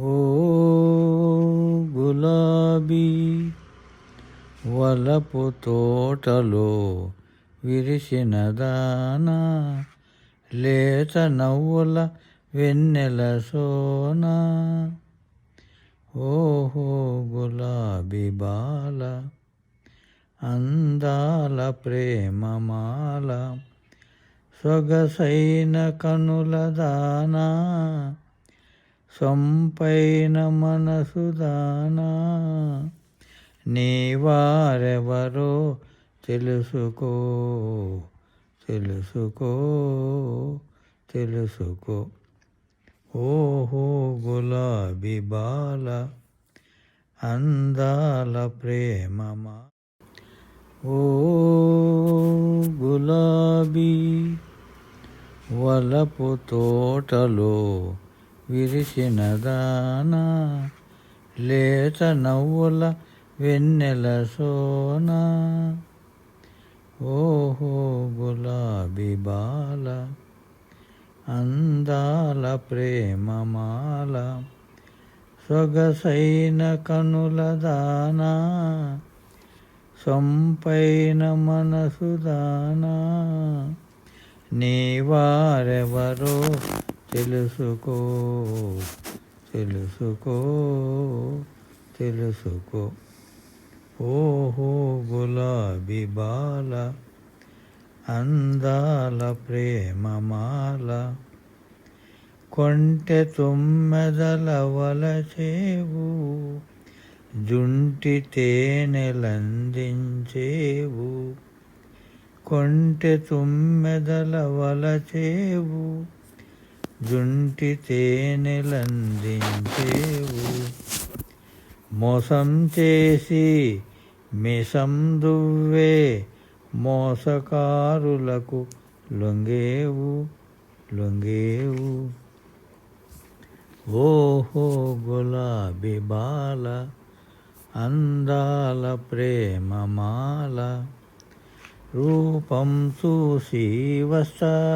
ఓ గులాబీ వలపు తోటలో విరిసిన దానా లేత నవ్వుల వెన్నెల సోనా. ఓహో గులాబీ బాల అందాల ప్రేమమాల సొగసైన కనుల దానా. సొంపైన మనసు దానా. నీవారెవరో తెలుసుకో తెలుసుకో తెలుసుకో. ఓహో గులాబీ బాల అందాల ప్రేమమా ఓ గులాబీ వలపు తోటలో విరిచిన దానా లేత నవ్వుల వెన్నెల సోనా. ఓహో గులాబీ బాల అందాల ప్రేమమాల సొగసైన కనుల దానా సొంపైన మనసు దానా. నీవారెవరో తెలుసుకో తెలుసుకో తెలుసుకో. ఓహో గులాబీ బాల అందాల ప్రేమమాల కొంటె తుమ్మెదల వలచేవు జుంటి తేనెలందించేవు కొంటె తుమ్మెదల వలచేవు. జుంటి తేనెలందించేవు. మోసం చేసి మిసం దువ్వే మోసకారులకు లొంగేవు లొంగేవు. ఓహో గులాబీ బాల అందాల ప్రేమమాల రూపం చూసి వస్తారు